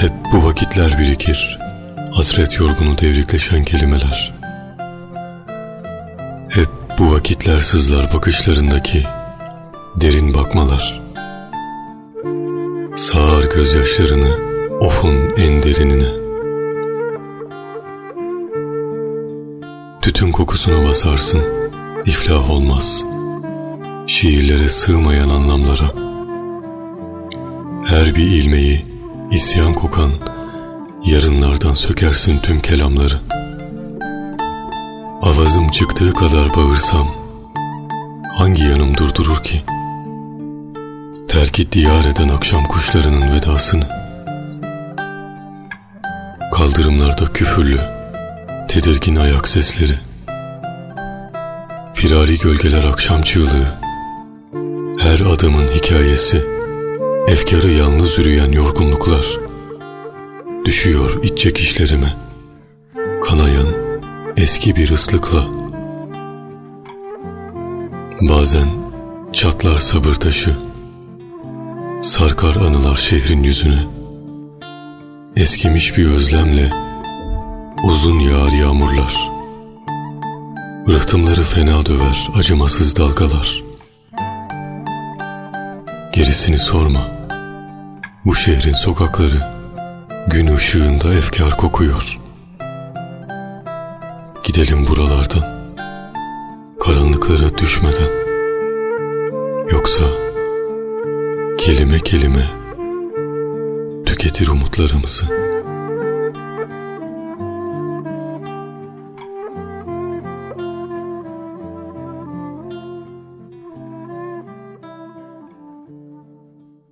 Hep bu vakitler birikir, hasret yorgunu devrikleşen kelimeler. Hep bu vakitler sızlar bakışlarındaki derin bakmalar. Sağar gözyaşlarını ofun en derinine. Tütün kokusuna basarsın, iflah olmaz. Şiirlere sığmayan anlamlara. Her bir ilmeği isyan kokan yarınlardan sökersin tüm kelamları. Avazım çıktığı kadar bağırsam hangi yanım durdurur ki? Terk diyar eden akşam kuşlarının vedasını. Kaldırımlarda küfürlü, tedirgin ayak sesleri. Firari gölgeler akşam çığlığı. Her adamın hikayesi. Efkarı yalnız yürüyen yorgunluklar. Düşüyor iç çekişlerime. Kanayan eski bir ıslıkla. Bazen çatlar sabır taşı. Sarkar anılar şehrin yüzüne. Eskimiş bir özlemle uzun yağar yağmurlar. Rıhtımları fena döver acımasız dalgalar. Gerisini sorma. Bu şehrin sokakları gün ışığında efkar kokuyor. Gidelim buralardan. Karanlıklara düşmeden. Yoksa kelime kelime tüketir umutlarımızı.